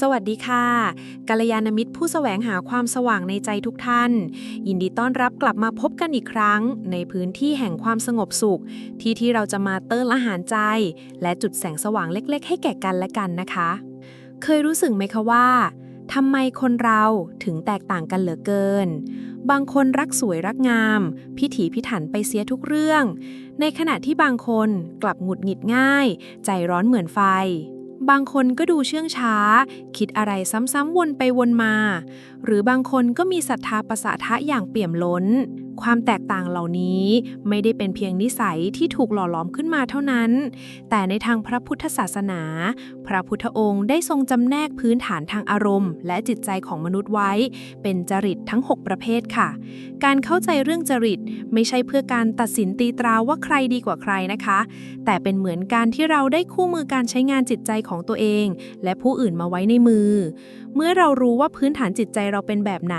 สวัสดีค่ะกัลยาณมิตรผู้แสวงหาความสว่างในใจทุกท่าน ยินดีต้อนรับกลับมาพบกันอีกครั้ง ในพื้นที่แห่งความสงบสุข ที่ที่เราจะมาเติมอาหารใจ และจุดแสงสว่างเล็ก ๆ ให้แก่กันและกันนะคะ เคยรู้สึกไหมคะว่าทำไมคนเราถึงแตกต่างกันเหลือเกิน บางคนรักสวยรักงาม พิถีพิถันไปเสียทุกเรื่อง ในขณะที่บางคนกลับหงุดหงิดง่าย ใจร้อนเหมือนไฟ บางคนก็ดูเชื่องช้า คิดอะไรซ้ำๆวนไปวนมา หรือบางคนก็มีศรัทธาประสาทะอย่างเปี่ยมล้น ความแตกต่างเหล่านี้ไม่ได้เป็นเพียงนิสัยที่ถูกหล่อหลอมขึ้นมาเท่านั้น แต่ในทางพระพุทธศาสนา พระพุทธองค์ได้ทรงจำแนกพื้นฐานทางอารมณ์ และจิตใจของมนุษย์ไว้ เป็นจริตทั้ง 6 ประเภทค่ะ การเข้าใจเรื่องจริตไม่ใช่เพื่อการตัดสินตีตราว่าใครดีกว่าใครนะคะ แต่เป็นเหมือนการที่เราได้คู่มือการใช้งานจิตใจของตัวเอง และผู้อื่นมาไว้ในมือ เมื่อเรารู้ว่าพื้นฐานจิตใจเราเป็นแบบไหน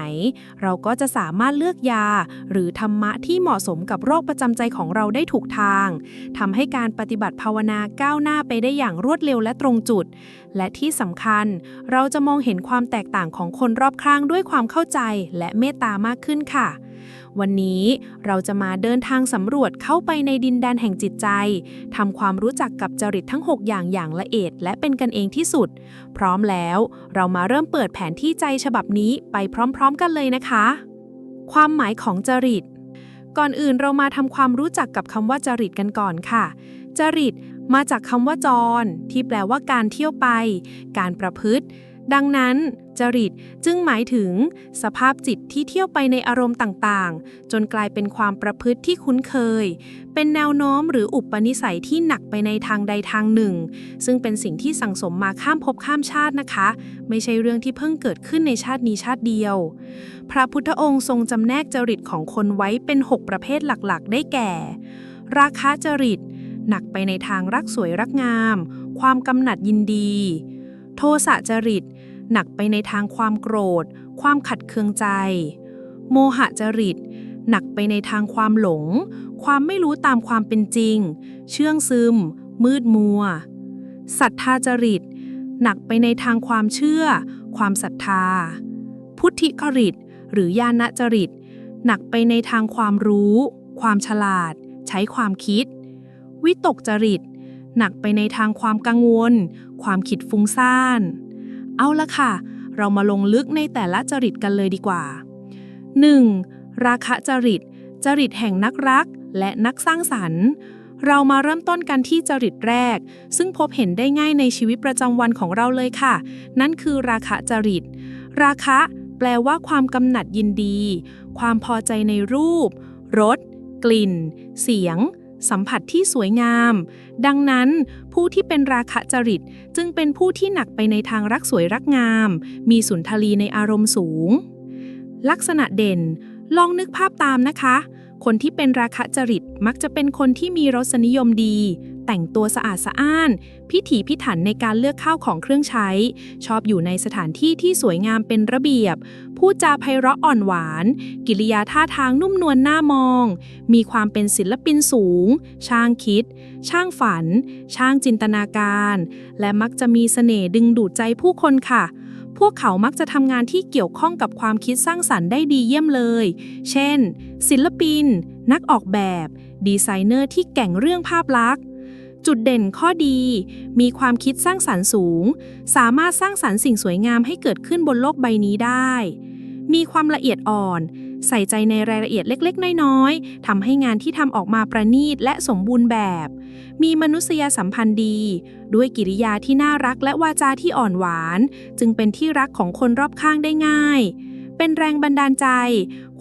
เราก็จะสามารถเลือกยาหรือธรรมะที่เหมาะสมกับโรคประจำใจของเราได้ถูกทางทำให้การปฏิบัติภาวนาก้าวหน้าไปได้อย่างรวดเร็วและตรงจุด และที่สำคัญ เราจะมองเห็นความแตกต่างของคนรอบข้างด้วยความเข้าใจและเมตตามากขึ้นค่ะวันนี้เราจะมาเดินทางสำรวจเข้าไปในดินแดนแห่งจิตใจทำความรู้จักกับจริตทั้ง 6 อย่างอย่างละเอียดและเป็นกันเองที่สุด พร้อมแล้วเรามาเริ่มเปิดแผนที่ใจฉบับนี้ไปพร้อม ๆ กันเลยนะคะ ความหมายของจริต ก่อนอื่นเรามาทำความรู้จักกับคำว่าจริตกันก่อนค่ะ จริตมาจากคำว่าจร ที่แปลว่าการเที่ยวไป การประพฤติ ดังนั้น จริตจึงหมายถึง สภาพจิตที่เที่ยวไปในอารมณ์ต่างๆ จนกลายเป็นความประพฤติที่คุ้นเคย เป็นแนวโน้มหรืออุปนิสัยที่หนักไปในทางใดทางหนึ่ง ซึ่งเป็นสิ่งที่สั่งสมมาข้ามภพข้ามชาตินะคะ ไม่ใช่เรื่องที่เพิ่งเกิดขึ้นในชาตินี้ชาติเดียว พระพุทธองค์ทรงจำแนกจริตของคนไว้เป็น 6 ประเภทหลักๆ ได้แก่ ราคะจริต หนักไปในทางรักสวยรักงาม ความกำหนัดยินดี โทสะจริต หนักไปในทางความโกรธ ความขัดเคืองใจ โมหะจริต หนักไปในทางความหลง ความไม่รู้ตามความเป็นจริง เชื่องซึม มืดมัวศรัทธาจริต หนักไปในทางความเชื่อ ความศรัทธา พุทธิคริต หรือญาณจริต หนักไปในทางความรู้ ความฉลาด ใช้ความคิด วิตกจริต หนักไปในทางความกังวล ความคิดฟุ้งซ่าน เอาละค่ะ เรามาลงลึกในแต่ละจริตกันเลยดีกว่า 1. ราคะจริต จริตแห่งนักรักและนักสร้างสรรค์ เรามาเริ่มต้นกันที่จริตแรก ซึ่งพบเห็นได้ง่ายในชีวิตประจำวันของเราเลยค่ะ นั่นคือราคะจริต ราคะ แปลว่าความกำหนัดยินดี ความพอใจในรูป รส กลิ่น เสียง สัมผัสที่สวยงาม ดังนั้น ผู้ที่เป็นราคะจริตจึงเป็นผู้ที่หนักไปในทางรักสวยรักงาม มีสุนทรีในอารมณ์สูง ลักษณะเด่น ลองนึกภาพตามนะคะ คนที่เป็นราคะจริตมักจะเป็นคนที่มีรสนิยมดี แต่งตัวสะอาดสะอ้าน พิถีพิถันในการเลือกข้าวของเครื่องใช้ ชอบอยู่ในสถานที่ที่สวยงามเป็นระเบียบ พูดจาไพเราะอ่อนหวาน กิริยาท่าทางนุ่มนวลน่ามอง มีความเป็นศิลปินสูง ช่างคิด ช่างฝัน ช่างจินตนาการ และมักจะมีเสน่ห์ดึงดูดใจผู้คนค่ะ พวกเขามักจะทำงานที่เกี่ยวข้องกับความคิดสร้างสรรค์ได้ดีเยี่ยมเลย เช่น ศิลปิน นักออกแบบ ดีไซเนอร์ที่แก่งเรื่องภาพลักษณ์ จุดเด่นข้อดี มีความคิดสร้างสรรค์สูง สามารถสร้างสรรค์สิ่งสวยงามให้เกิดขึ้นบนโลกใบนี้ได้ มีความละเอียดอ่อน ใส่ใจในรายละเอียดเล็ก ๆ น้อย ๆทำให้งานที่ทำออกมาประณีตและสมบูรณ์แบบ มีมนุษยสัมพันธ์ดี ด้วยกิริยาที่น่ารักและวาจาที่อ่อนหวาน จึงเป็นที่รักของคนรอบข้างได้ง่ายเป็นแรงบันดาลใจ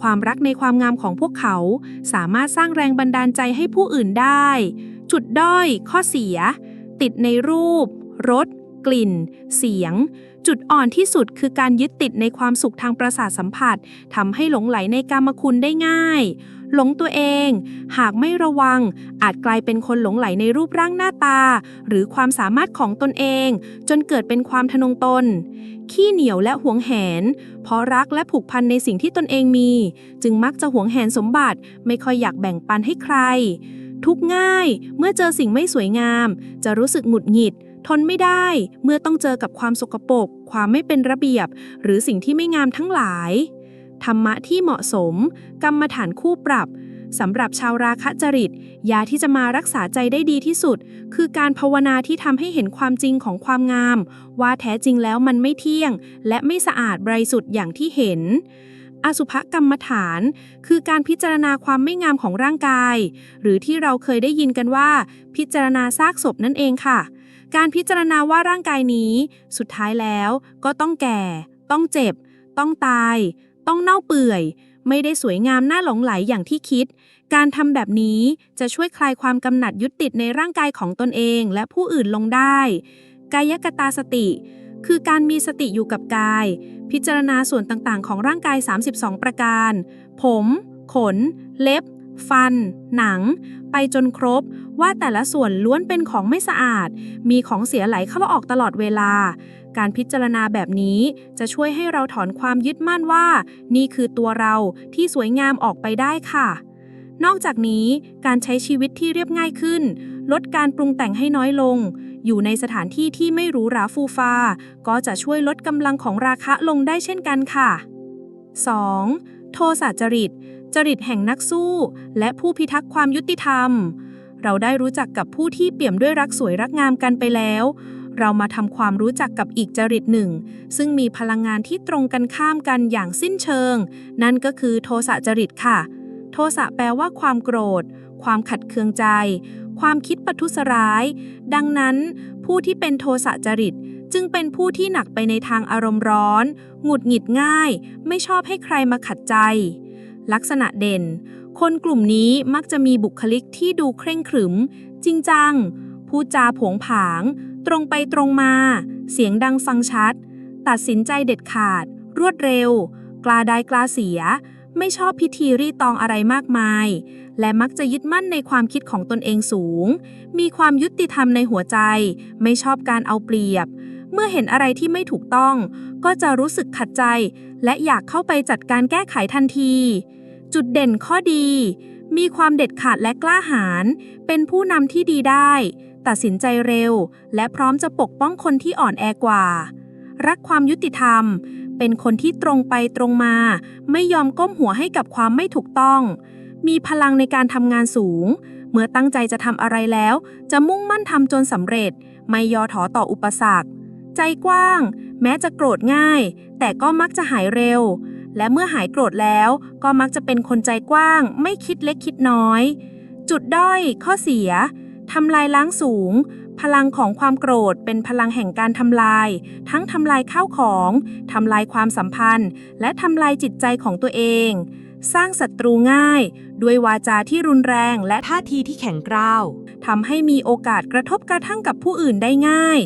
ความรักในความงามของพวกเขา สามารถสร้างแรงบันดาลใจให้ผู้อื่นได้ จุดด้อยข้อเสีย ติดในรูป รส กลิ่น เสียง จุดอ่อนที่สุดคือการยึดติดในความสุขทางประสาทสัมผัสทำให้หลงไหลในกามคุณได้ง่าย หลงตัวเอง หากไม่ระวัง อาจกลายเป็นคนหลงไหลในรูปร่างหน้าตา หรือความสามารถของตนเอง จนเกิดเป็นความทะนงตน ขี้เหนียวและหวงแหน เพราะรักและผูกพันในสิ่งที่ตนเองมี จึงมักจะหวงแหนสมบัติไม่ค่อยอยากแบ่งปันให้ใคร ทุกข์ง่าย เมื่อเจอสิ่งไม่สวยงาม จะรู้สึกหงุดหงิด ทนไม่ได้ เมื่อต้องเจอกับความสกปรกความไม่เป็นระเบียบ หรือสิ่งที่ไม่งามทั้งหลาย ธรรมะที่เหมาะสม กรรมฐานคู่ปรับสำหรับชาวราคะจริต ยาที่จะมารักษาใจได้ดีที่สุด คือการภาวนาที่ทำให้เห็นความจริงของความงาม ว่าแท้จริงแล้วมันไม่เที่ยง และไม่สะอาดบริสุทธิ์อย่างที่เห็น อสุภกรรมฐาน คือการพิจารณาความไม่งามของร่างกาย หรือที่เราเคยได้ยินกันว่า พิจารณาซากศพนั่นเองค่ะ การพิจารณาว่าร่างกายนี้ สุดท้ายแล้วก็ต้องแก่ ต้องเจ็บ ต้องตาย ต้องเน่าเปื่อย ไม่ได้สวยงามน่าหลงไหลอย่างที่คิด การทำแบบนี้จะช่วยคลายความกำหนัดยึดติดในร่างกายของตนเองและผู้อื่นลงได้ กายกตาสติ คือการมีสติอยู่กับกาย พิจารณาส่วนต่างๆ ของร่างกาย 32 ประการ ผม ขน เล็บ ฟัน หนัง ไปจนครบ ว่าแต่ละส่วนล้วนเป็นของไม่สะอาด มีของเสียไหลเข้าออกตลอดเวลา การพิจารณาแบบนี้จะช่วยให้เราถอนความยึดมั่นว่า นี่คือตัวเราที่สวยงามออกไปได้ค่ะ นอกจากนี้การใช้ชีวิตที่เรียบง่ายขึ้น ลดการปรุงแต่งให้น้อยลง อยู่ในสถานที่ที่ไม่หรูหราฟูฟ้าก็จะช่วยลดกำลังของราคะลงได้เช่นกันค่ะ 2. โทสะจริต จริตแห่งนักสู้ และผู้พิทักษ์ความยุติธรรม เราได้รู้จักกับผู้ที่เปี่ยมด้วยรักสวยรักงามกันไปแล้ว เรามาทำความรู้จักกับอีกจริตหนึ่ง ซึ่งมีพลังงานที่ตรงกันข้ามกันอย่างสิ้นเชิง นั่นก็คือโทสะจริตค่ะ โทสะแปลว่าความโกรธ ความขัดเคืองใจ ความคิดประทุษร้าย ดังนั้น ผู้ที่เป็นโทสะจริตจึงเป็นผู้ที่หนักไปในทางอารมณ์ร้อน หงุดหงิดง่าย ไม่ชอบให้ใครมาขัดใจ ลักษณะเด่น คนกลุ่มนี้มักจะมีบุคลิกที่ดูเคร่งขรึม จริงจัง พูดจาผงผาง ตรงไปตรงมา เสียงดังฟังชัด ตัดสินใจเด็ดขาด รวดเร็ว กล้าได้กล้าเสีย ไม่ชอบพิธีรีตองอะไรมากมาย และมักจะยึดมั่นในความคิดของตนเองสูง มีความยุติธรรมในหัวใจ ไม่ชอบการเอาเปรียบ เมื่อเห็นอะไรที่ไม่ถูกต้อง ก็จะรู้สึกขัดใจ และอยากเข้าไปจัดการแก้ไขทันที จุดเด่นข้อดี มีความเด็ดขาดและกล้าหาญ เป็นผู้นำที่ดีได้ ตัดสินใจเร็ว และพร้อมจะปกป้องคนที่อ่อนแอกว่า รักความยุติธรรม เป็นคนที่ตรงไปตรงมา ไม่ยอมก้มหัวให้กับความไม่ถูกต้อง มีพลังในการทำงานสูง เมื่อตั้งใจจะทำอะไรแล้ว จะมุ่งมั่นทำจนสำเร็จ ไม่ย่อท้อต่ออุปสรรค ใจกว้าง แม้จะโกรธง่าย แต่ก็มักจะหายเร็ว และเมื่อหายโกรธแล้วก็มักจะเป็นคนใจกว้าง ไม่คิดเล็กคิดน้อย จุดด้อยข้อเสียทำลายล้างสูง พลังของความโกรธเป็นพลังแห่งการทำลาย ทั้งทำลายข้าวของ ทำลายความสัมพันธ์ และทำลายจิตใจของตัวเอง สร้างศัตรูง่าย ด้วยวาจาที่รุนแรงและท่าทีที่แข็งกร้าวทำให้มีโอกาสกระทบกระทั่งกับผู้อื่นได้ง่าย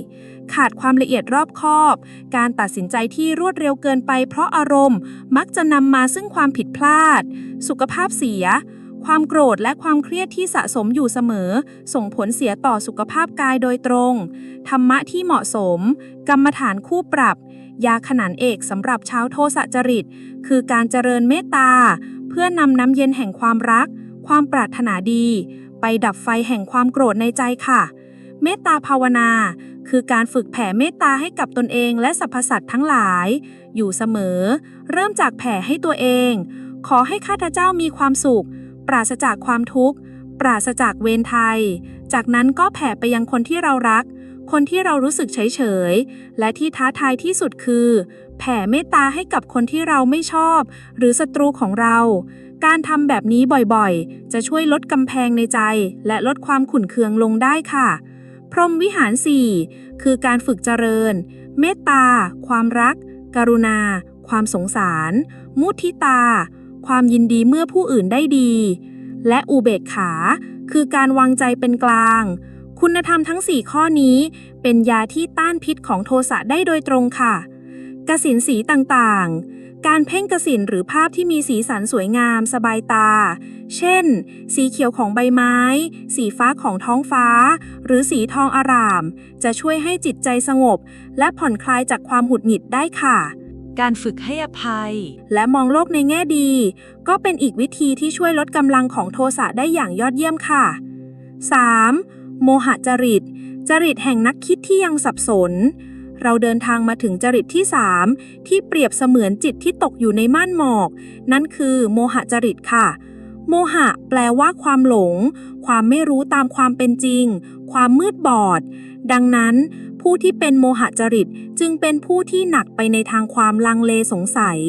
ขาดความละเอียดรอบคอบ การตัดสินใจที่รวดเร็วเกินไปเพราะอารมณ์ มักจะนำมาซึ่งความผิดพลาด สุขภาพเสีย ความโกรธและความเครียดที่สะสมอยู่เสมอ ส่งผลเสียต่อสุขภาพกายโดยตรง ธรรมะที่เหมาะสม กรรมฐานคู่ปรับยาขนานเอกสำหรับชาวโทสะจริต คือการเจริญเมตตา เพื่อนำน้ำเย็นแห่งความรัก ความปรารถนาดี ไปดับไฟแห่งความโกรธในใจค่ะ เมตตาภาวนา คือการฝึกแผ่เมตตาให้กับตนเองและสรรพสัตว์ทั้งหลาย อยู่เสมอ เริ่มจากแผ่ให้ตัวเอง ขอให้ข้าพเจ้ามีความสุข ปราศจากความทุกข์ ปราศจากเวรไทย จากนั้นก็แผ่ไปยังคนที่เรารัก คนที่เรารู้สึกเฉยเฉยและที่ท้าทายที่สุดคือ แผ่เมตตาให้กับคนที่เราไม่ชอบ หรือศัตรูของเรา การทำแบบนี้บ่อยๆ จะช่วยลดกำแพงในใจ และลดความขุ่นเคืองลงได้ค่ะ พรหมวิหาร 4 คือการฝึกเจริญ เมตตา ความรัก กรุณา ความสงสาร มุทิตา ความยินดีเมื่อผู้อื่นได้ดี และอุเบกขา คือการวางใจเป็นกลาง คุณธรรมทั้ง 4 ข้อนี้ เป็นยาที่ต้านพิษของโทสะได้โดยตรงค่ะ กสินสีต่างๆ การเพ่งกสินหรือภาพที่มีสีสันสวยงาม สบายตา เช่น สีเขียวของใบไม้ สีฟ้าของท้องฟ้า หรือสีทองอาราม จะช่วยให้จิตใจสงบ และผ่อนคลายจากความหงุดหงิดได้ค่ะ การฝึกให้อภัย และมองโลกในแง่ดี ก็เป็นอีกวิธีที่ช่วยลดกำลังของโทสะได้อย่างยอดเยี่ยมค่ะ 3. โมหจริต จริตแห่งนักคิดที่ยังสับสน เราเดินทางมาถึงจริตที่ 3 ที่เปรียบเสมือนจิตที่ตกอยู่ในม่านหมอก นั่นคือโมหะจริตค่ะ โมหะ แปลว่าความหลง ความไม่รู้ตามความเป็นจริง ความมืดบอด ดังนั้น ผู้ที่เป็นโมหะจริตจึงเป็นผู้ที่หนักไปในทางความลังเลสงสัย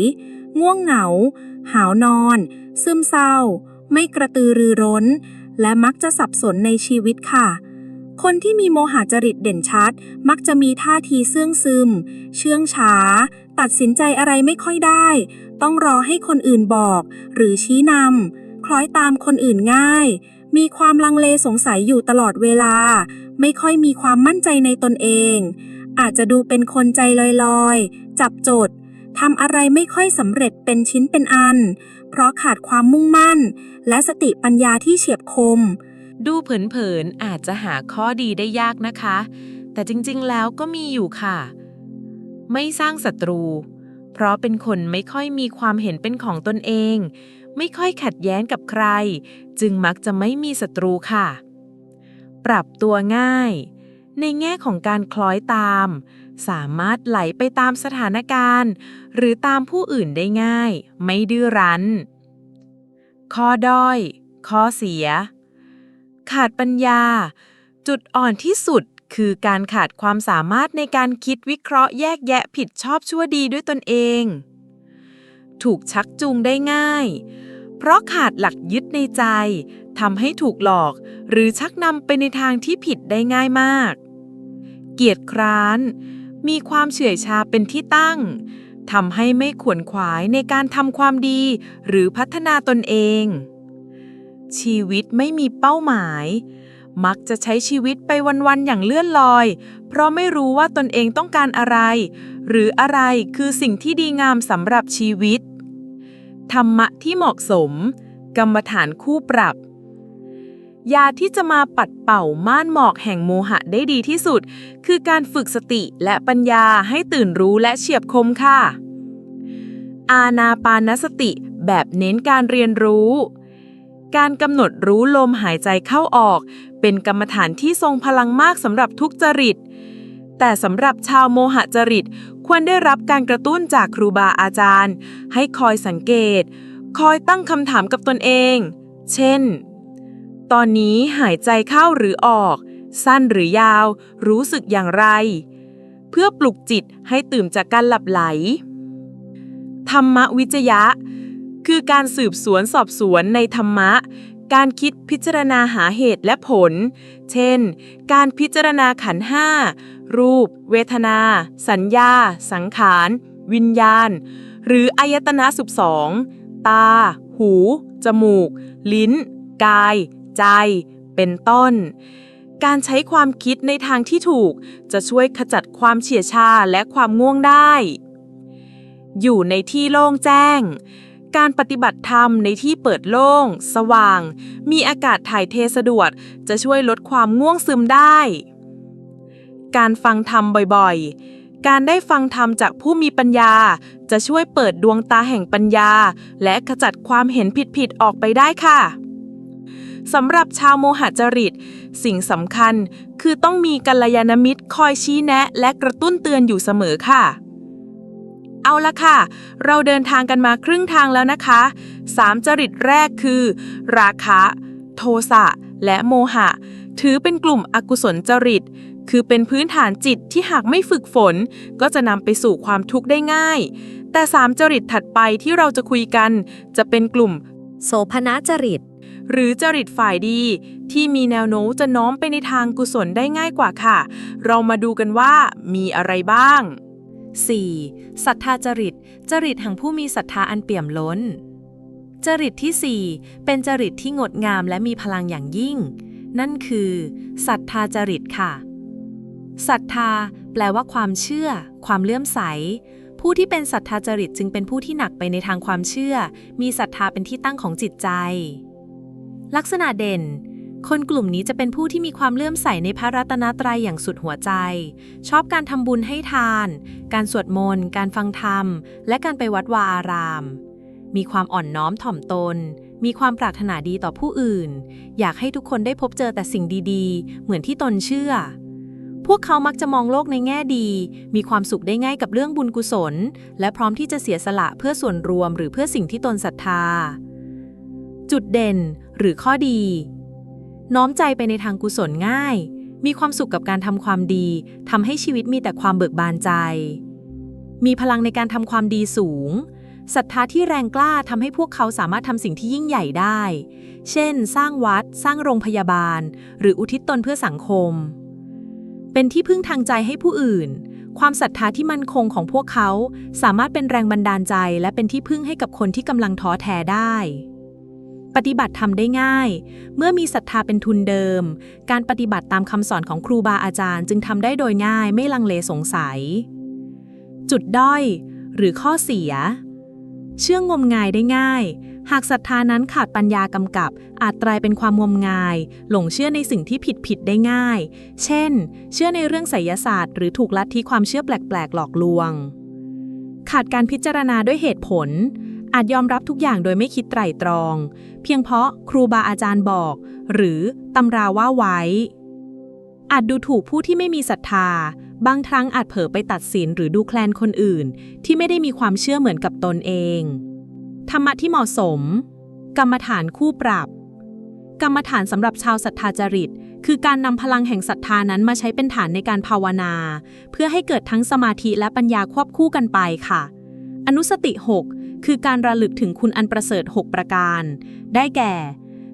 ง่วงเหงา หาวนอน ซึมเศร้า ไม่กระตือรือร้น และมักจะสับสนในชีวิตค่ะ คนที่มีโมหะจริตเด่นชัด มักจะมีท่าทีเสื่องซึม เชื่องช้า ตัดสินใจอะไรไม่ค่อยได้ ต้องรอให้คนอื่นบอก หรือชี้นำคล้อยตามคนอื่นง่าย มีความลังเลสงสัยอยู่ตลอดเวลา ไม่ค่อยมีความมั่นใจในตนเอง อาจจะดูเป็นคนใจลอยๆ จับจดทำอะไรไม่ค่อยสำเร็จเป็นชิ้นเป็นอัน เพราะขาดความมุ่งมั่น และสติปัญญาที่เฉียบคม ดูเผินๆอาจจะหาข้อดีได้ยากนะคะ แต่จริงๆแล้วก็มีอยู่ค่ะ ไม่สร้างศัตรู เพราะเป็นคนไม่ค่อยมีความเห็นเป็นของตนเอง ไม่ค่อยขัดแย้งกับใคร จึงมักจะไม่มีศัตรูค่ะ ปรับตัวง่าย ในแง่ของการคล้อยตาม สามารถไหลไปตามสถานการณ์ หรือตามผู้อื่นได้ง่าย ไม่ดื้อรั้น ข้อด้อย ข้อเสีย ขาดปัญญา จุดอ่อนที่สุดคือการขาดความสามารถในการคิดวิเคราะห์แยกแยะผิดชอบชั่วดีด้วยตนเอง ถูกชักจูงได้ง่าย เพราะขาดหลักยึดในใจทำให้ถูกหลอกหรือชักนำไปในทางที่ผิดได้ง่ายมาก เกียจคร้าน มีความเฉื่อยชาเป็นที่ตั้งทำให้ไม่ขวนขวายในการทำความดีหรือพัฒนาตนเอง ชีวิตไม่มีเป้าหมาย มักจะใช้ชีวิตไปวันๆอย่างเลื่อนลอย เพราะไม่รู้ว่าตนเองต้องการอะไร หรืออะไรคือสิ่งที่ดีงามสำหรับชีวิต ธรรมะที่เหมาะสม กรรมฐานคู่ปรับยาที่จะมาปัดเป่าม่านหมอกแห่งโมหะได้ดีที่สุด คือการฝึกสติและปัญญาให้ตื่นรู้และเฉียบคมค่ะ อาณาปานสติแบบเน้นการเรียนรู้ การกำหนดรู้ลมหายใจเข้าออก เป็นกรรมฐานที่ทรงพลังมากสำหรับทุกจริต แต่สำหรับชาวโมหะจริตควรได้รับการกระตุ้นจากครูบาอาจารย์ ให้คอยสังเกต คอยตั้งคำถามกับตนเอง เช่น ตอนนี้หายใจเข้าหรือออก สั้นหรือยาว รู้สึกอย่างไร เพื่อปลุกจิตให้ตื่นจากการหลับไหล ธรรมวิจยะ คือการสืบสวนสอบสวนในธรรมะ การคิดพิจารณาหาเหตุและผล เช่น การพิจารณาขันห้า รูป เวทนา สัญญา สังขาร วิญญาณ หรืออายตนะสุบสองตา หู จมูก ลิ้น กาย ใจ เป็นต้นการใช้ความคิดในทางที่ถูก จะช่วยขจัดความเฉียชาและความง่วงได้ อยู่ในที่โล่งแจ้ง การปฏิบัติธรรมในที่เปิดโล่ง สว่าง มีอากาศถ่ายเทสะดวก จะช่วยลดความง่วงซึมได้ การฟังธรรมบ่อยๆ การได้ฟังธรรมจากผู้มีปัญญา จะช่วยเปิดดวงตาแห่งปัญญา และขจัดความเห็นผิดๆออกไปได้ค่ะสำหรับชาวโมหจริต สิ่งสำคัญคือต้องมีกัลยาณมิตรคอยชี้แนะและกระตุ้นเตือนอยู่เสมอค่ะ เอาละค่ะ เราเดินทางกันมาครึ่งทางแล้วนะคะสามจริตแรกคือ ราคะ โทสะ และโมหะ ถือเป็นกลุ่มอกุศลจริต คือเป็นพื้นฐานจิตที่หากไม่ฝึกฝน ก็จะนำไปสู่ความทุกข์ได้ง่าย แต่สามจริตถัดไปที่เราจะคุยกัน จะเป็นกลุ่ม โสภณจริต หรือจริตฝ่ายดี ที่มีแนวโน้มจะน้อมไปในทางกุศลได้ง่ายกว่าค่ะ เรามาดูกันว่ามีอะไรบ้าง 4. ศรัทธาจริต จริตแห่งผู้มีศรัทธาอันเปี่ยมล้น จริตที่ 4 เป็นจริตที่งดงามและมีพลังอย่างยิ่ง นั่นคือศรัทธาจริตค่ะศรัทธา แปลว่าความเชื่อ ความเลื่อมใส ผู้ที่เป็นศรัทธาจริตจึงเป็นผู้ที่หนักไปในทางความเชื่อ มีศรัทธาเป็นที่ตั้งของจิตใจ ลักษณะเด่น คนกลุ่มนี้จะเป็นผู้ที่มีความเลื่อมใสในพระรัตนตรัยอย่างสุดหัวใจ ชอบการทำบุญให้ทาน การสวดมนต์ การฟังธรรม และการไปวัดวาอาราม มีความอ่อนน้อมถ่อมตน มีความปรารถนาดีต่อผู้อื่น อยากให้ทุกคนได้พบเจอแต่สิ่งดีๆ เหมือนที่ตนเชื่อ พวกเขามักจะมองโลกในแง่ดี มีความสุขได้ง่ายกับเรื่องบุญกุศล และพร้อมที่จะเสียสละเพื่อส่วนรวมหรือเพื่อสิ่งที่ตนศรัทธา จุดเด่นหรือข้อดี น้อมใจไปในทางกุศลง่าย มีความสุขกับการทำความดีทำให้ชีวิตมีแต่ความเบิกบานใจ มีพลังในการทำความดีสูงศรัทธาที่แรงกล้าทำให้พวกเขาสามารถทำสิ่งที่ยิ่งใหญ่ได้ เช่น สร้างวัด สร้างโรงพยาบาล หรืออุทิศตนเพื่อสังคม เป็นที่พึ่งทางใจให้ผู้อื่น ความศรัทธาที่มั่นคงของพวกเขาสามารถเป็นแรงบันดาลใจ และเป็นที่พึ่งให้กับคนที่กำลังท้อแท้ได้ ปฏิบัติทำได้ง่าย เมื่อมีศรัทธาเป็นทุนเดิม การปฏิบัติตามคำสอนของครูบาอาจารย์ จึงทำได้โดยง่ายไม่ลังเลสงสัย จุดด้อย หรือข้อเสีย เชื่องงมงายได้ง่าย หากศรัทธานั้นขาดปัญญากำกับ อาจกลายเป็นความงมงาย หลงเชื่อในสิ่งที่ผิดผิดได้ง่าย เช่น เชื่อในเรื่องไสยศาสตร์ หรือถูกลัทธิความเชื่อแปลกๆหลอกลวง ขาดการพิจารณาด้วยเหตุผลอาจยอมรับทุกอย่างโดยไม่คิดไตร่ตรอง เพียงเพราะครูบาอาจารย์บอก หรือตำราว่าไว้ อาจดูถูกผู้ที่ไม่มีศรัทธา บางครั้งอาจเผลอไปตัดสินหรือดูแคลนคนอื่น ที่ไม่ได้มีความเชื่อเหมือนกับตนเอง ธรรมะที่เหมาะสม กรรมฐานคู่ปรับ กรรมฐานสำหรับชาวศรัทธาจริต คือการนำพลังแห่งศรัทธานั้นมาใช้เป็นฐานในการภาวนา เพื่อให้เกิดทั้งสมาธิและปัญญาควบคู่กันไปค่ะ อนุสติ 6 คือการระลึกถึงคุณอันประเสริฐ 6 ประการ ได้แก่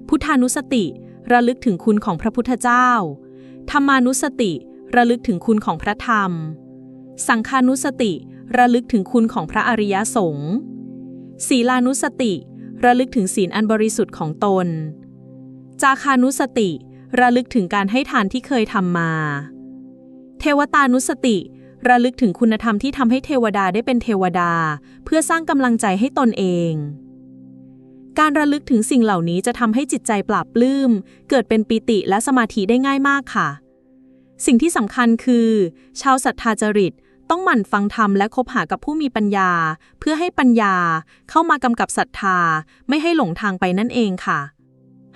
พุทธานุสติ ระลึกถึงคุณของพระพุทธเจ้า ธรรมานุสติ ระลึกถึงคุณของพระธรรม สังฆานุสติ ระลึกถึงคุณของพระอริยสงฆ์ศีลานุสติ ระลึกถึงศีลอันบริสุทธิ์ของตน จาคานุสติ ระลึกถึงการให้ทานที่เคยทำมา เทวตานุสติ ระลึกถึงคุณธรรมที่ทำให้เทวดาได้เป็นเทวดา เพื่อสร้างกำลังใจให้ตนเอง การระลึกถึงสิ่งเหล่านี้จะทำให้จิตใจปราบปลื้ม เกิดเป็นปิติและสมาธิได้ง่ายมากค่ะ สิ่งที่สำคัญคือ ชาวศรัทธาจริตต้องหมั่นฟังธรรมและคบหากับผู้มีปัญญา เพื่อให้ปัญญาเข้ามากำกับศรัทธา ไม่ให้หลงทางไปนั่นเองค่ะ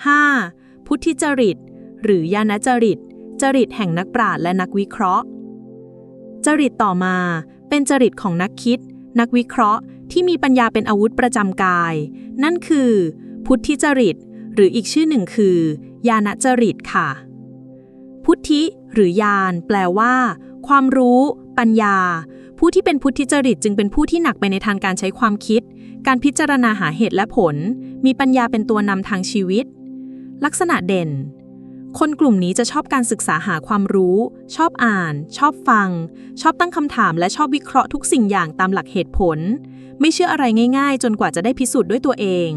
5. พุทธิจริต หรือญาณจริต จริตแห่งนักปราชญ์และนักวิเคราะห์ จริตต่อมาเป็นจริตของนักคิด นักวิเคราะห์ที่มีปัญญาเป็นอาวุธประจำกาย นั่นคือ พุทธิจริต หรืออีกชื่อหนึ่งคือ ญาณจริตค่ะ พุทธิหรือญาณแปลว่า ความรู้ ปัญญา ผู้ที่เป็นพุทธิจริตจึงเป็นผู้ที่หนักไปในทางการใช้ความคิด การพิจารณาหาเหตุและผล มีปัญญาเป็นตัวนำทางชีวิต ลักษณะเด่น คนกลุ่มนี้จะชอบการศึกษาหาความรู้ ชอบอ่าน ชอบฟัง ชอบตั้งคำถามและชอบวิเคราะห์ทุกสิ่งอย่างตามหลักเหตุผล ไม่เชื่ออะไรง่ายๆ จนกว่าจะได้พิสูจน์ด้วยตัวเอง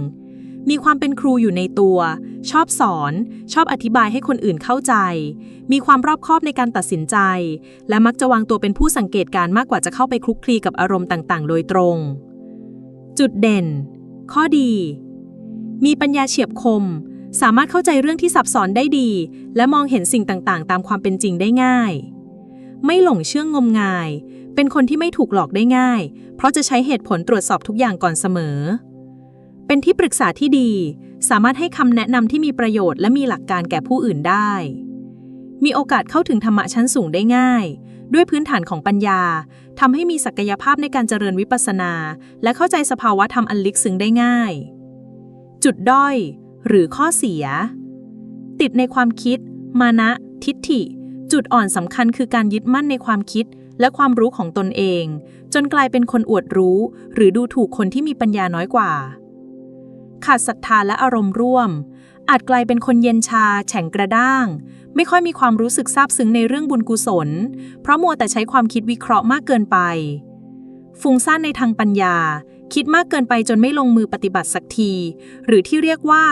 มีความเป็นครูอยู่ในตัว ชอบสอน ชอบอธิบายให้คนอื่นเข้าใจ มีความรอบคอบในการตัดสินใจ และมักจะวางตัวเป็นผู้สังเกตการมากกว่าจะเข้าไปคลุกคลีกับอารมณ์ต่างๆ โดยตรง จุดเด่น ข้อดี มีปัญญาเฉียบคม สามารถเข้าใจเรื่องที่ซับซ้อนได้ดี และมองเห็นสิ่งต่างๆ ตามความเป็นจริงได้ง่าย ไม่หลงเชื่องงมงาย เป็นคนที่ไม่ถูกหลอกได้ง่าย เพราะจะใช้เหตุผลตรวจสอบทุกอย่างก่อนเสมอ เป็นที่ปรึกษาที่ดี สามารถให้คำแนะนำที่มีประโยชน์และมีหลักการแก่ผู้อื่นได้ มีโอกาสเข้าถึงธรรมะชั้นสูงได้ง่าย ด้วยพื้นฐานของปัญญาทำให้มีศักยภาพในการเจริญวิปัสสนา และเข้าใจสภาวะธรรมอันลึกซึ้งได้ง่าย จุดด้อย หรือข้อเสีย ติดในความคิด มานะ ทิฏฐิ จุดอ่อนสำคัญคือการยึดมั่นในความคิดและความรู้ของตนเอง จนกลายเป็นคนอวดรู้ หรือดูถูกคนที่มีปัญญาน้อยกว่า ขาดศรัทธาและอารมณ์ร่วม อาจกลายเป็นคนเย็นชา แฉ่งกระด้าง ไม่ค่อยมีความรู้สึกซาบซึ้งในเรื่องบุญกุศล เพราะมัวแต่ใช้ความคิดวิเคราะห์มากเกินไป ฟุ้งซ่านในทางปัญญา คิดมากเกินไปจนไม่ลงมือปฏิบัติสักที หรือที่เรียกว่า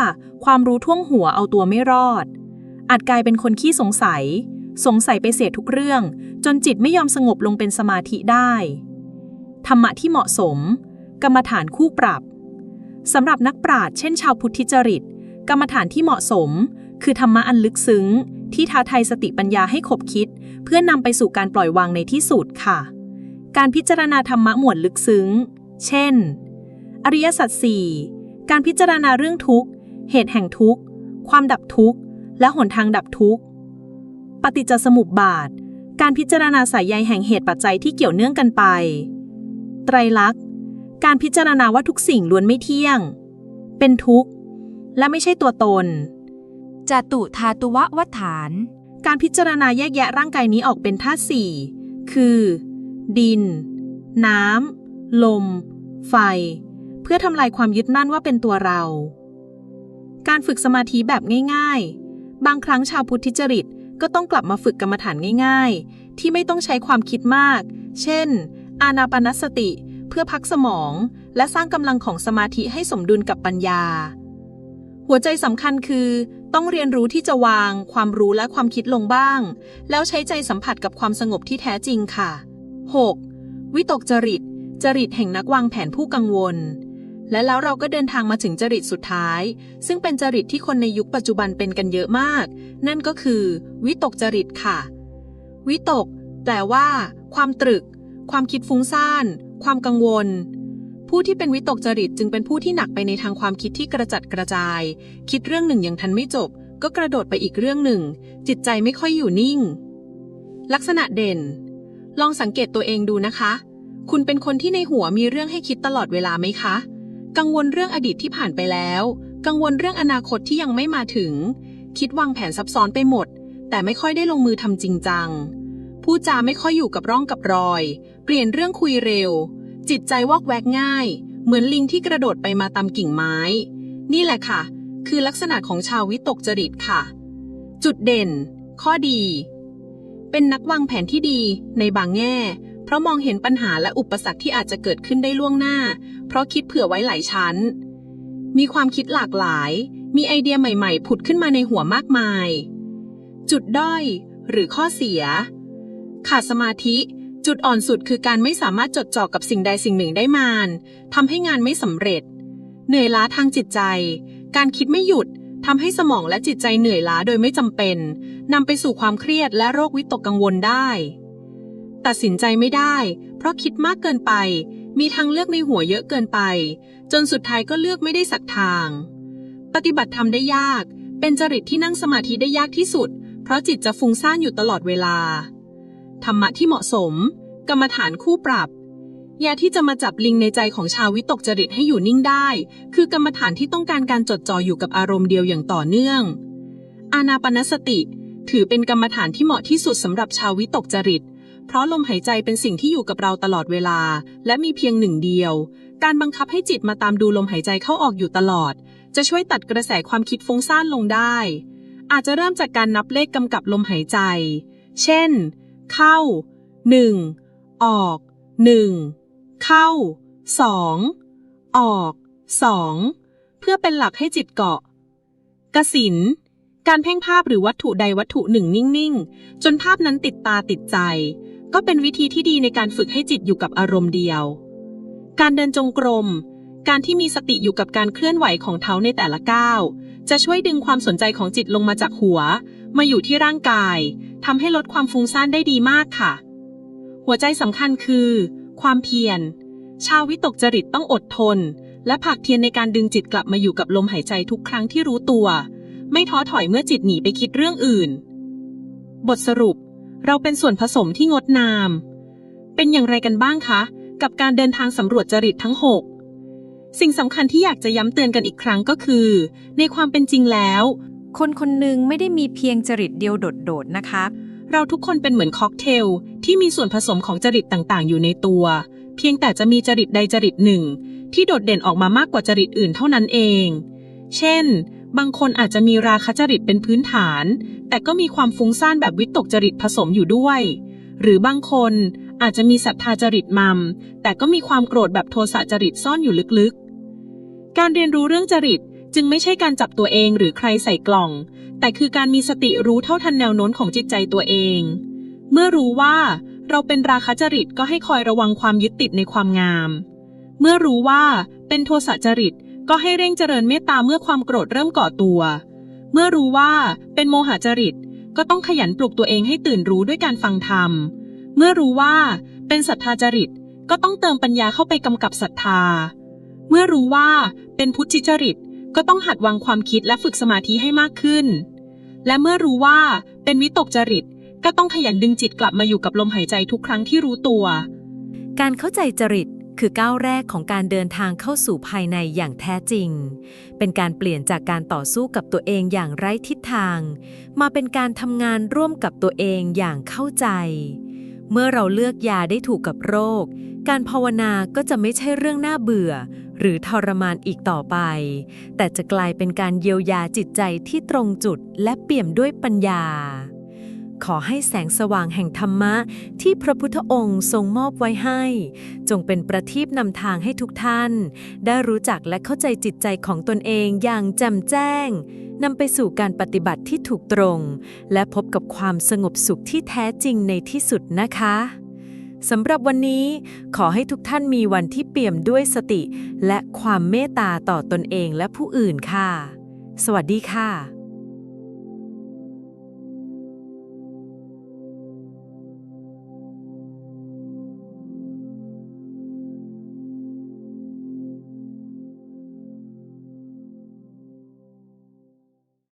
ความรู้ท่วมหัวเอาตัวไม่รอด อาจกลายเป็นคนขี้สงสัย สงสัยไปเสียทุกเรื่อง จนจิตไม่ยอมสงบลงเป็นสมาธิได้ ธรรมะที่เหมาะสม กรรมฐานคู่ปรับสำหรับนักปราชญ์เช่นชาวพุทธิจริต กรรมฐานที่เหมาะสม คือธรรมะอันลึกซึ้ง ที่ท้าทายสติปัญญาให้ขบคิด เพื่อนนำไปสู่การปล่อยวางในที่สุดค่ะ การพิจารณาธรรมะหมวดลึกซึ้ง เช่น อริยสัจสี่การพิจารณาเรื่องทุกข์ เหตุแห่งทุกข์ ความดับทุกข์ และหนทางดับทุกข์ ปฏิจจสมุปบาท การพิจารณาสายใยแห่งเหตุปัจจัยที่เกี่ยวเนื่องกันไป ไตรลักษณ์ การพิจารณาว่าทุกสิ่งล้วนไม่เที่ยง เป็นทุกข์ และไม่ใช่ตัวตน จตุธาตุววัฏฐาน การพิจารณาแยกแยะร่างกายนี้ออกเป็นธาตุสี่ คือ ดิน น้ำ ลม ไฟ เพื่อทำลายความยึดมั่นว่าเป็นตัวเรา การฝึกสมาธิแบบง่าย ๆ บางครั้งชาวพุทธิจริตก็ต้องกลับมาฝึกกรรมฐานง่าย ๆ ที่ไม่ต้องใช้ความคิดมาก เช่น อานาปนสติ เพื่อพักสมอง และสร้างกำลังของสมาธิให้สมดุลกับปัญญา หัวใจสำคัญคือต้องเรียนรู้ที่จะวาง ความรู้และความคิดลงบ้าง แล้วใช้ใจสัมผัสกับความสงบที่แท้จริงค่ะ 6. วิตกจริต จริตแห่งนักวางแผนผู้กังวล และแล้วเราก็เดินทางมาถึงจริตสุดท้าย ซึ่งเป็นจริตที่คนในยุคปัจจุบันเป็นกันเยอะมาก นั่นก็คือ วิตกจริตค่ะ วิตก แปลว่า ความตรึก ความคิดฟุ้งซ่าน ความกังวล ผู้ที่เป็นวิตกจริตจึงเป็นผู้ที่หนักไปในทางความคิดที่กระจัดกระจาย คิดเรื่องหนึ่งอย่างทันไม่จบ ก็กระโดดไปอีกเรื่องหนึ่ง จิตใจไม่ค่อยอยู่นิ่ง ลักษณะเด่น ลองสังเกตตัวเองดูนะคะ คุณเป็นคนที่ในหัวมีเรื่องให้คิดตลอดเวลาไหมคะ กังวลเรื่องอดีตที่ผ่านไปแล้ว กังวลเรื่องอนาคตที่ยังไม่มาถึง คิดวางแผนซับซ้อนไปหมด แต่ไม่ค่อยได้ลงมือทำจริงจังพูดจาไม่ค่อยอยู่กับร่องกับรอย เปลี่ยนเรื่องคุยเร็ว จิตใจวอกแวกง่าย เหมือนลิงที่กระโดดไปมาตามกิ่งไม้ นี่แหละค่ะ คือลักษณะของชาววิตกจริตค่ะ จุดเด่น ข้อดี เป็นนักวางแผนที่ดีในบางแง่ ราะมองเห็นปัญหาและอุปสรรคที่อาจจะเกิดขึ้นได้ล่วงหน้า เพราะคิดเผื่อไว้หลายชั้น มีความคิดหลากหลาย มีไอเดียใหม่ๆ ผุดขึ้นมาในหัวมากมาย จุดด้อยหรือข้อเสีย ขาดสมาธิ จุดอ่อนสุดคือการไม่สามารถจดจ่อกับสิ่งใดสิ่งหนึ่งได้มานทำให้งานไม่สำเร็จ เหนื่อยล้าทางจิตใจ การคิดไม่หยุดทำให้สมองและจิตใจเหนื่อยล้าโดยไม่จำเป็นนำไปสู่ความเครียดและโรควิตกกังวลได้ ตัดสินใจไม่ได้ เพราะคิดมากเกินไป มีทางเลือกในหัวเยอะเกินไป จนสุดท้ายก็เลือกไม่ได้สักทาง ปฏิบัติทำได้ยาก เป็นจริตที่นั่งสมาธิได้ยากที่สุด เพราะจิตจะฟุ้งซ่านอยู่ตลอดเวลา ธรรมะที่เหมาะสม กรรมฐานคู่ปรับยาที่จะมาจับลิงในใจของชาววิตกจริตให้อยู่นิ่งได้ คือกรรมฐานที่ต้องการการจดจ่ออยู่กับอารมณ์เดียวอย่างต่อเนื่อง อานาปนสติ ถือเป็นกรรมฐานที่เหมาะที่สุดสำหรับชาววิตกจริต เพราะลมหายใจเป็นสิ่งที่อยู่กับเราตลอดเวลา และมีเพียงหนึ่งเดียว การบังคับให้จิตมาตามดูลมหายใจเข้าออกอยู่ตลอด จะช่วยตัดกระแสความคิดฟุ้งซ่านลงได้ อาจจะเริ่มจากการนับเลขกำกับลมหายใจ เช่น เข้า 1 ออก 1 เข้า 2 ออก 2 เพื่อเป็นหลักให้จิตเกาะกสินการเพ่งภาพหรือวัตถุใดวัตถุหนึ่งนิ่ง ๆ จนภาพนั้นติดตาติดใจ ก็เป็นวิธีที่ดีในการฝึกให้จิตอยู่กับอารมณ์เดียว การเดินจงกรม การที่มีสติอยู่กับการเคลื่อนไหวของเท้าในแต่ละก้าว จะช่วยดึงความสนใจของจิตลงมาจากหัว มาอยู่ที่ร่างกาย ทำให้ลดความฟุ้งซ่านได้ดีมากค่ะ หัวใจสำคัญคือ ความเพียร ชาววิตกจริตต้องอดทน และผักเทียนในการดึงจิตกลับมาอยู่กับลมหายใจทุกครั้งที่รู้ตัว ไม่ท้อถอยเมื่อจิตหนีไปคิดเรื่องอื่น บทสรุป เราเป็นส่วนผสมที่งดงาม เป็นอย่างไรกันบ้างคะ กับการเดินทางสำรวจจริตทั้ง 6 สิ่งสำคัญที่อยากจะย้ำเตือนกันอีกครั้งก็คือ ในความเป็นจริงแล้ว คนคนหนึ่งไม่ได้มีเพียงจริตเดียวโดดๆนะคะ เราทุกคนเป็นเหมือนค็อกเทลที่มีส่วนผสมของจริตต่างๆ อยู่ในตัว เพียงแต่จะมีจริตใดจริตหนึ่ง ที่โดดเด่นออกมามากกว่าจริตอื่นเท่านั้นเอง เช่น บางคนอาจจะมีราคะจริตเป็นพื้นฐาน แต่ก็มีความฟุ้งซ่านแบบวิตกจริตผสมอยู่ด้วย หรือบางคนอาจจะมีศรัทธาจริตมัม แต่ก็มีความโกรธแบบโทสะจริตซ่อนอยู่ลึกๆ การเรียนรู้เรื่องจริตจึงไม่ใช่การจับตัวเองหรือใครใส่กล่อง แต่คือการมีสติรู้เท่าทันแนวโน้มของจิตใจตัวเอง เมื่อรู้ว่าเราเป็นราคะจริตก็ให้คอยระวังความยึดติดในความงาม เมื่อรู้ว่าเป็นโทสะจริต ก็ให้เร่งเจริญเมตตาเมื่อความโกรธเริ่มก่อตัว เมื่อรู้ว่าเป็นโมหจริต ก็ต้องขยันปลุกตัวเองให้ตื่นรู้ด้วยการฟังธรรม เมื่อรู้ว่าเป็นศรัทธาจริต ก็ต้องเติมปัญญาเข้าไปกำกับศรัทธา เมื่อรู้ว่าเป็นพุทธิจริต ก็ต้องหัดวางความคิดและฝึกสมาธิให้มากขึ้น และเมื่อรู้ว่าเป็นวิตกจริต ก็ต้องขยันดึงจิตกลับมาอยู่กับลมหายใจทุกครั้งที่รู้ตัว การเข้าใจจริต คือก้าวแรกของการเดินทางเข้าสู่ภายในอย่างแท้จริง เป็นการเปลี่ยนจากการต่อสู้กับตัวเองอย่างไร้ทิศทาง มาเป็นการทำงานร่วมกับตัวเองอย่างเข้าใจ เมื่อเราเลือกยาได้ถูกกับโรค การภาวนาก็จะไม่ใช่เรื่องน่าเบื่อ หรือทรมานอีกต่อไป แต่จะกลายเป็นการเยียวยาจิตใจที่ตรงจุดและเปี่ยมด้วยปัญญา ขอให้แสงสว่างแห่งธรรมะ ที่พระพุทธองค์ทรงมอบไว้ให้ จงเป็นประทีปนำทางให้ทุกท่าน ได้รู้จักและเข้าใจจิตใจของตนเองอย่างแจ่มแจ้งนำไปสู่การปฏิบัติที่ถูกตรง และพบกับความสงบสุขที่แท้จริงในที่สุดนะคะสำหรับวันนี้ขอให้ทุกท่านมีวันที่เปี่ยมด้วยสติ และความเมตตาต่อตนเองและผู้อื่นค่ะ สวัสดีค่ะ